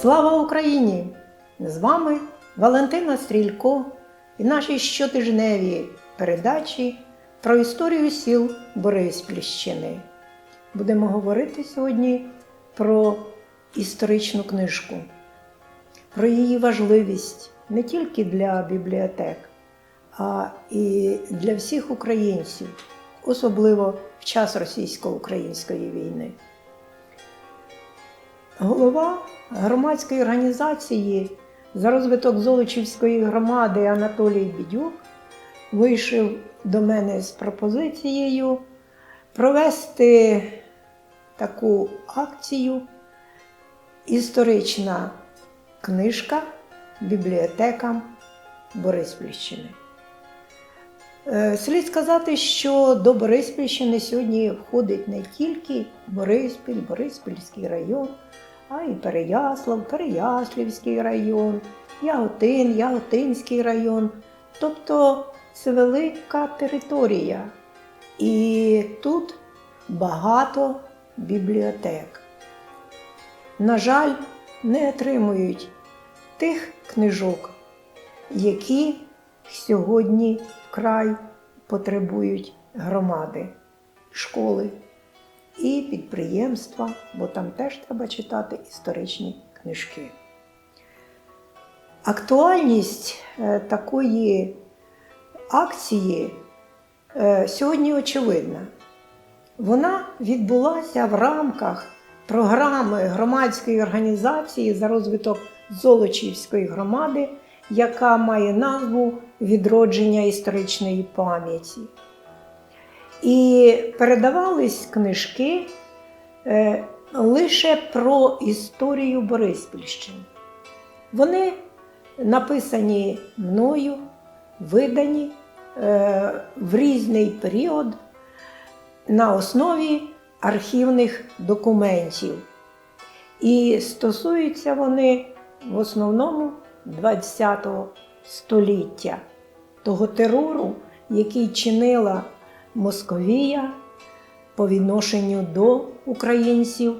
Слава Україні! З вами Валентина Стрілько і наші щотижневі передачі про історію сіл Бориспільщини. Будемо говорити сьогодні про історичну книжку, про її важливість не тільки для бібліотек, а і для всіх українців, особливо в час російсько-української війни. Голова громадської організації за розвиток Золочівської громади Анатолій Бідюк вийшов до мене з пропозицією провести таку акцію історична книжка бібліотекам Бориспільщини. Е, Слід сказати, що до Бориспільщини сьогодні входить не тільки Бориспіль, Бориспільський район, а й Переяслав, Переяслівський район, Яготин, Яготинський район. Тобто це велика територія. І тут багато бібліотек. На жаль, не отримують тих книжок, які сьогодні вкрай потребують громади, школи і підприємства, бо там теж треба читати історичні книжки. Актуальність е, такої акції е, сьогодні очевидна. Вона відбулася в рамках програми громадської організації за розвиток Золочівської громади, яка має назву Відродження історичної пам'яті. І передавались книжки е, лише про історію Бориспільщини. Вони написані мною, видані е, в різний період на основі архівних документів. І стосуються вони в основному ХХ століття, того терору, який чинила Московія по відношенню до українців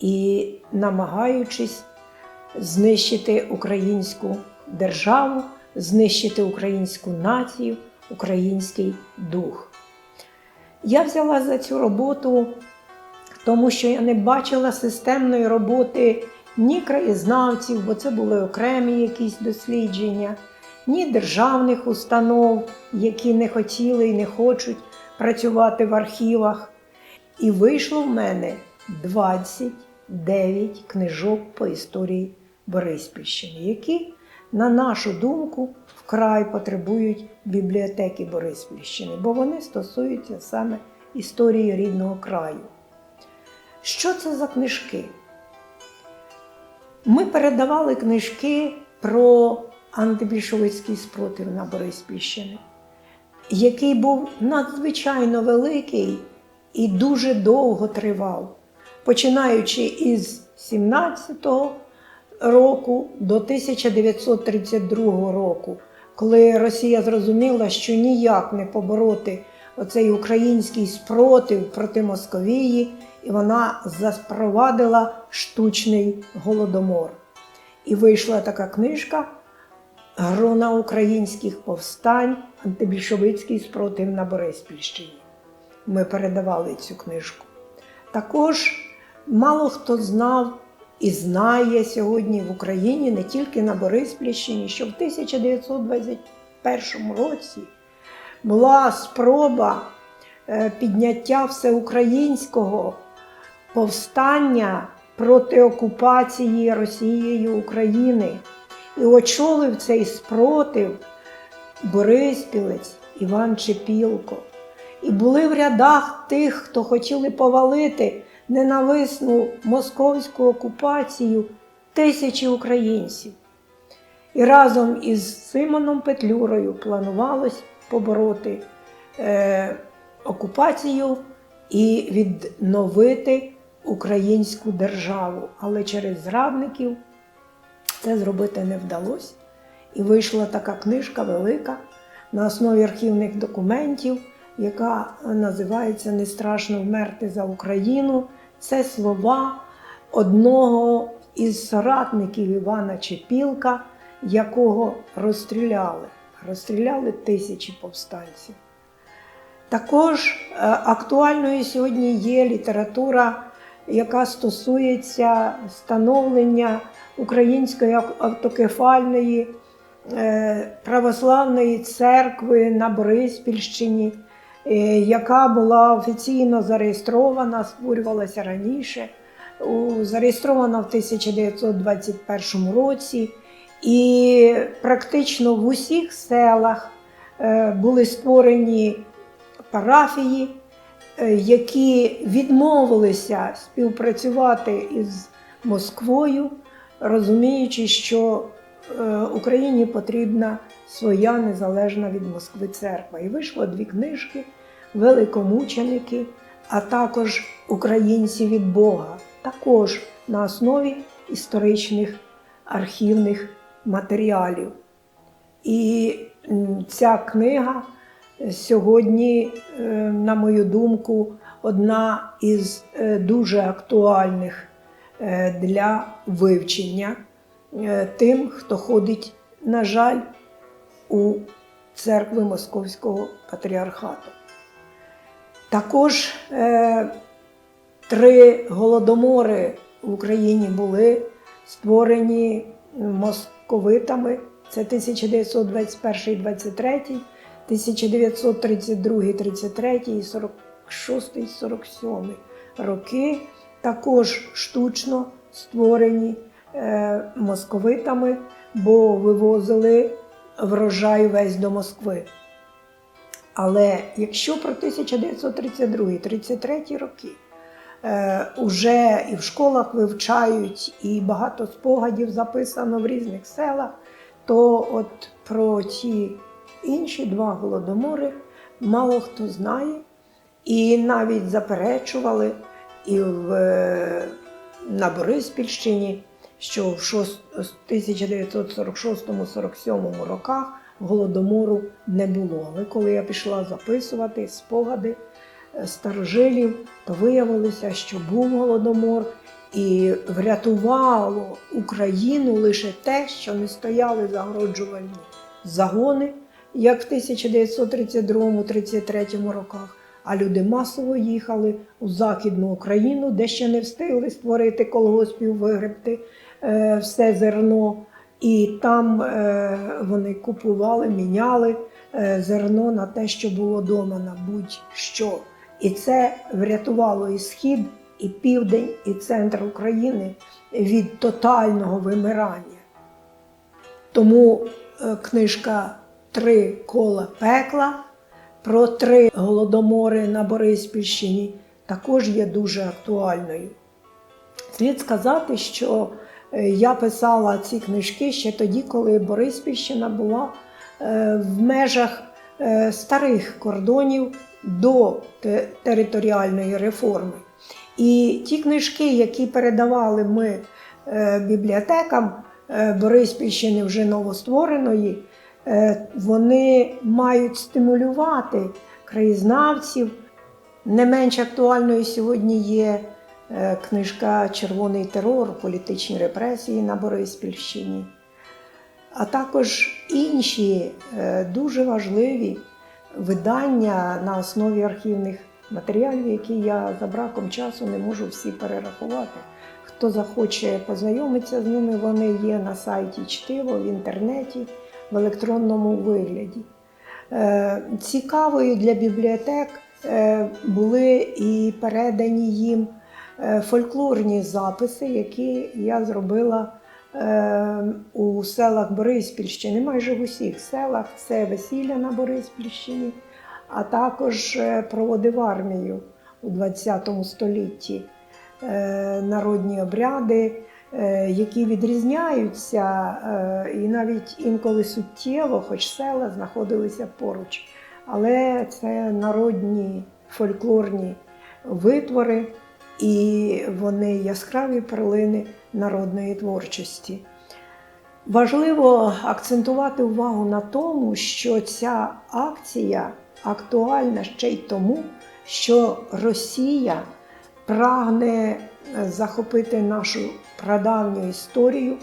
і намагаючись знищити українську державу, знищити українську націю, український дух. Я взяла за цю роботу, тому що я не бачила системної роботи ні краєзнавців, бо це були окремі якісь дослідження, ні державних установ, які не хотіли і не хочуть працювати в архівах. І вийшло в мене 29 книжок по історії Бориспільщини, які, на нашу думку, вкрай потребують бібліотеки Бориспільщини, бо вони стосуються саме історії рідного краю. Що це за книжки? Ми передавали книжки про антибільшовицький спротив на Бориспільщині, який був надзвичайно великий і дуже довго тривав, починаючи із 17-го року до 1932 року, коли Росія зрозуміла, що ніяк не побороти оцей український спротив проти Московії, і вона запровадила штучний голодомор. І вийшла така книжка Грона українських повстань, антибільшовицький спротив на Бориспільщині. Ми передавали цю книжку. Також мало хто знав і знає сьогодні в Україні, не тільки на Бориспільщині, що в 1921 році була спроба е, підняття всеукраїнського повстання проти окупації Росією України. І очолив цей спротив Бориспілець Іван Чепілко. І були в рядах тих, хто хотіли повалити ненависну московську окупацію тисячі українців. І разом із Симоном Петлюрою планувалось побороти е, окупацію і відновити українську державу. Але через зрадників це зробити не вдалося. І вийшла така книжка велика на основі архівних документів, яка називається Не страшно вмерти за Україну. Це слова одного із соратників Івана Чепілка, якого розстріляли. Розстріляли тисячі повстанців. Також е, актуальною сьогодні є література, яка стосується становлення Української автокефальної е, православної церкви на Бориспільщині, е, яка була офіційно зареєстрована, створювалася раніше, зареєстрована в 1921 році. І практично в усіх селах е, були створені парафії, які відмовилися співпрацювати із Москвою, розуміючи, що е, Україні потрібна своя незалежна від Москви церква. І вийшло дві книжки Великомученики, а також Українці від Бога, також на основі історичних архівних матеріалів. І ця книга сьогодні, е, на мою думку, одна із е, дуже актуальних е, для вивчення тим, хто ходить, на жаль, у церкви Московського патріархату. Також три голодомори в Україні були створені московитами. Це 1921-23, 1932-33 і 46-47 роки. Також штучно створені е, московитами, бо вивозили врожай весь до Москви. Але якщо про 1932-33 роки е, уже і в школах вивчають, і багато спогадів записано в різних селах, то от про ті інші два голодомори мало хто знає, і навіть заперечували і в, е, на Бориспільщині, що в 1946-47 роках голодомору не було. Але коли я пішла записувати спогади е, старожилів, то виявилося, що був голодомор, і врятувало Україну лише те, що не стояли загороджувальні загони, як в 1932-33 роках. А люди масово їхали у Західну Україну, де ще не встигли створити колгоспів, вигребти е, все зерно. І там е, вони купували, міняли е, зерно на те, що було вдома, на будь-що. І це врятувало і схід, і південь, і центр України від тотального вимирання. Тому е, книжка Три кола пекла про три голодомори на Бориспільщині також є дуже актуальною. Слід сказати, що е, я писала ці книжки ще тоді, коли Бориспільщина була е, в межах е, старих кордонів до територіальної реформи. І ті книжки, які передавали ми бібліотекам Бориспільщини вже новоствореної, вони мають стимулювати краєзнавців. Не менш актуальною сьогодні є е, книжка Червоний терор, політичні репресії на Бориспільщині, а також інші е, дуже важливі видання на основі архівних матеріалів, які я за браком часу не можу всі перерахувати. Хто захоче познайомитися з ними, вони є на сайті Чтиво в інтернеті в електронному вигляді. Е, Цікавою для бібліотек е, були і передані їм е, фольклорні записи, які я зробила у селах Бориспільщини, майже в усіх селах. Це весілля на Бориспільщині, а також проводив армію у ХХ столітті. Народні обряди, які відрізняються е, і навіть інколи суттєво, хоч села знаходилися поруч. Але це народні фольклорні витвори, і вони яскраві перлини народної творчості. Важливо акцентувати увагу на тому, що ця акція актуальна ще й тому, що Росія прагне захопити нашу прадавню історію.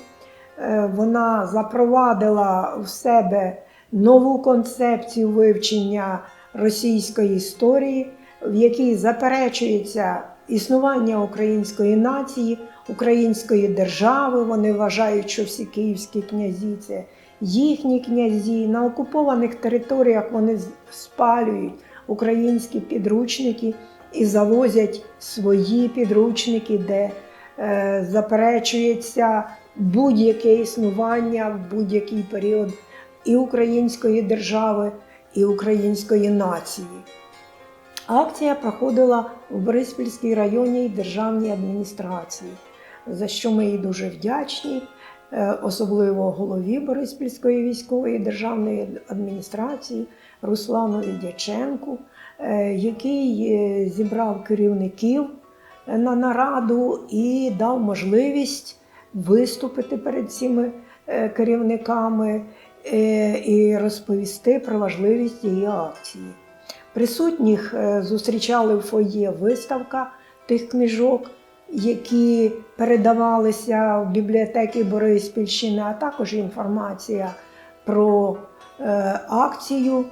Е, Вона запровадила в себе нову концепцію вивчення російської історії, в якій заперечується існування української нації, української держави. Вони вважають, що всі київські князі це їхні князі. На окупованих територіях вони спалюють українські підручники і завозять свої підручники, де е, заперечується будь-яке існування в будь-який період і української держави, і української нації. Акція проходила в Бориспільській районній державній адміністрації, за що ми їй дуже вдячні, е, особливо голові Бориспільської військової державної адміністрації Руслану Дяченку, який е, зібрав керівників е, на нараду і дав можливість виступити перед цими е, керівниками е, і розповісти про важливість цієї акції. Присутніх е, зустрічали в фоє виставка тих книжок, які передавалися в бібліотеки Бориспільщини, а також інформація про е, акцію.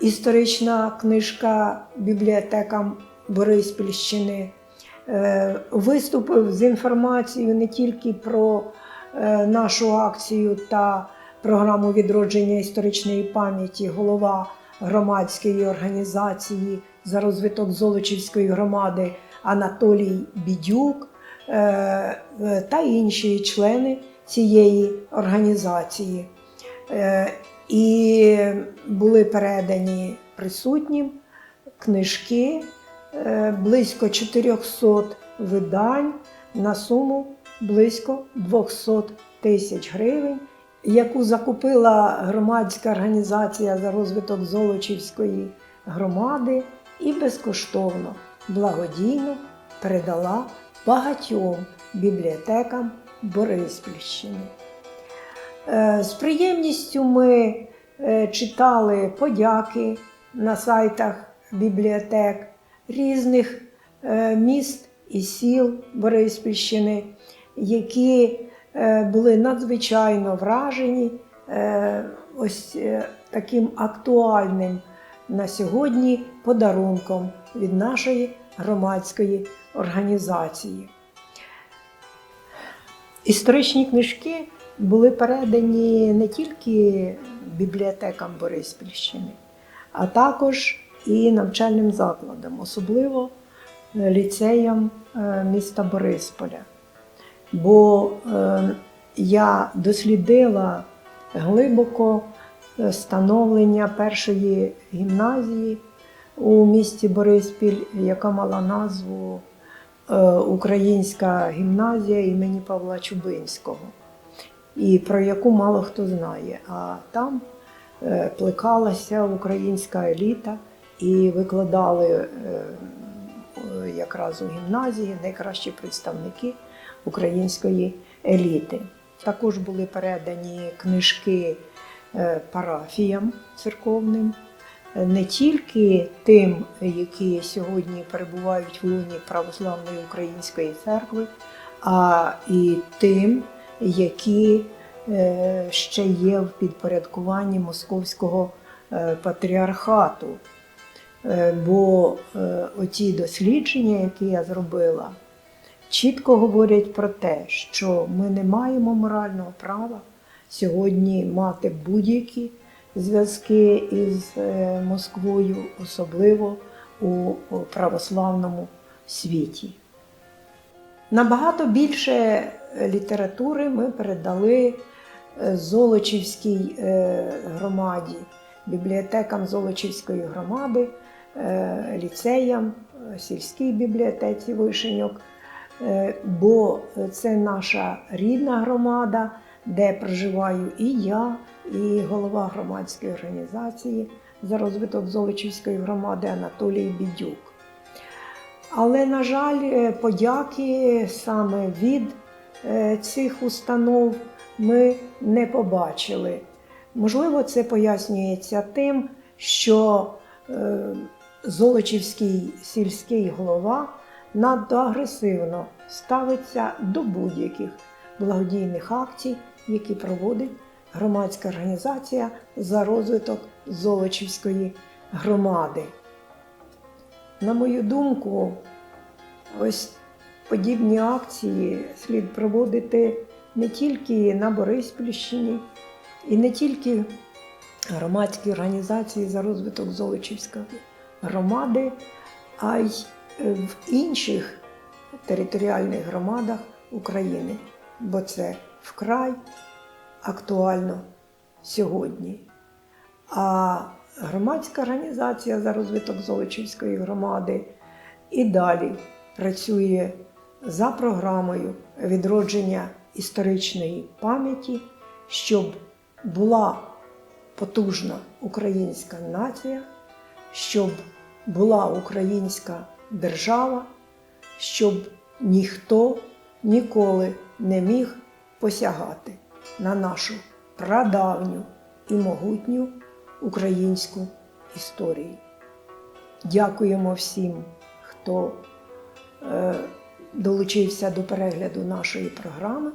Історична книжка бібліотекам Бориспільщини е, виступив з інформацією не тільки про е, нашу акцію та програму відродження історичної пам'яті голова громадської організації за розвиток Золочівської громади Анатолій Бідюк е, та інші члени цієї організації. І були передані присутнім книжки е, близько 400 видань на суму близько 200 тисяч гривень яку закупила громадська організація за розвиток Золочівської громади і безкоштовно, благодійно передала багатьом бібліотекам Бориспільщини. Е, З приємністю ми е, читали подяки на сайтах бібліотек різних е, міст і сіл Бориспільщини, які були надзвичайно вражені ось таким актуальним на сьогодні подарунком від нашої громадської організації. Історичні книжки були передані не тільки бібліотекам Бориспільщини, а також і навчальним закладам, особливо е, ліцеям е, міста Борисполя. Бо е, я дослідила глибоко становлення першої гімназії у місті Бориспіль, яка мала назву Українська гімназія імені Павла Чубинського, і про яку мало хто знає. А там е, плекалася українська еліта і викладали е, е, якраз у гімназії найкращі представники української еліти. Також були передані книжки парафіям церковним, не тільки тим, які сьогодні перебувають в луні Православної Української церкви, а і тим, які е, ще є в підпорядкуванні Московського е, патріархату. Е, Бо оті дослідження, які я зробила, чітко говорять про те, що ми не маємо морального права сьогодні мати будь-які зв'язки із Москвою, особливо у православному світі. Набагато більше літератури ми передали е, Золочівській е, громаді, бібліотекам Золочівської громади, е, ліцеям, сільській бібліотеці Вишеньок, бо це наша рідна громада, де проживаю і я, і голова громадської організації за розвиток Золочівської громади Анатолій Бідюк. Але, на жаль, подяки саме від цих установ ми не побачили. Можливо, це пояснюється тим, що е, Золочівський сільський голова надто агресивно ставиться до будь-яких благодійних акцій, які проводить громадська організація за розвиток Золочівської громади. На мою думку, ось подібні акції слід проводити не тільки на Бориспільщині і не тільки громадські організації за розвиток Золочівської громади, а й е, в інших територіальних громадах України, бо це вкрай актуально сьогодні. А громадська організація за розвиток Золочівської громади і далі працює за програмою відродження історичної пам'яті, щоб була потужна українська нація, щоб була українська держава, щоб ніхто ніколи не міг посягати на нашу прадавню і могутню українську історію. Дякуємо всім, хто е, долучився до перегляду нашої програми.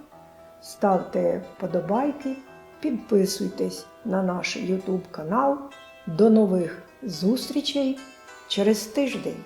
Ставте вподобайки, підписуйтесь на наш YouTube канал. До нових зустрічей через тиждень.